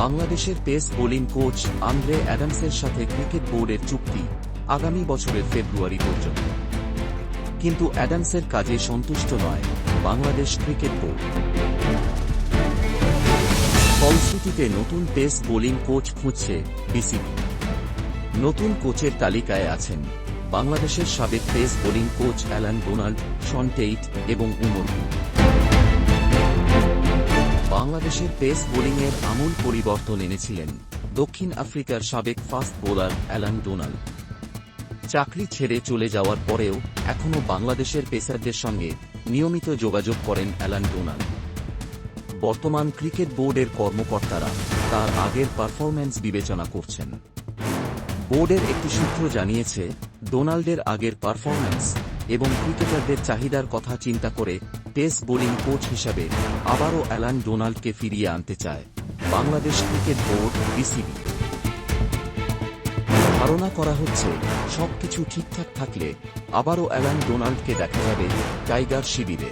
বাংলাদেশের pace bowling coach Andre অ্যাডামসের সাথে ক্রিকেট বোর্ডের চুক্তি আগামী বছরের ফেব্রুয়ারি পর্যন্ত। কিন্তু অ্যাডামসের কাজে সন্তুষ্ট নয় বাংলাদেশ ক্রিকেট বোর্ড। ফলশ্রুতিতে নতুন পেস বোলিং কোচ খুঁজছে বিসিবি। নতুন কোচের তালিকায় আছেন বাংলাদেশের সাবেক pace bowling coach Allan Donald, Shaun Tait এবং উমর। বাংলাদেশের পেস বোলিংয়ের আমূল পরিবর্তন এনেছিলেন দক্ষিণ আফ্রিকার সাবেক ফাস্ট বোলার অ্যালান ডোনাল্ড চাকরি ছেড়ে চলে যাওয়ার পরেও এখনও বাংলাদেশের পেসারদের সঙ্গে নিয়মিত যোগাযোগ করেন অ্যালান ডোনাল্ড বর্তমান ক্রিকেট বোর্ডের কর্মকর্তারা তার আগের পারফরম্যান্স বিবেচনা করছেন। বোর্ডের একটি সূত্র জানিয়েছে ডোনাল্ডের আগের পারফরম্যান্স এবং ক্রিকেটারদের চাহিদার কথা চিন্তা করে পেস বোলিং কোচ হিসাবে আবারও অ্যালান ডোনাল্ডকে ফিরিয়ে আনতে চায় বাংলাদেশ ক্রিকেট বোর্ড, বিসিবি। ধারণা করা হচ্ছে সবকিছু ঠিকঠাক থাকলে আবারও অ্যালান ডোনাল্ডকে দেখা যাবে টাইগার শিবিরে।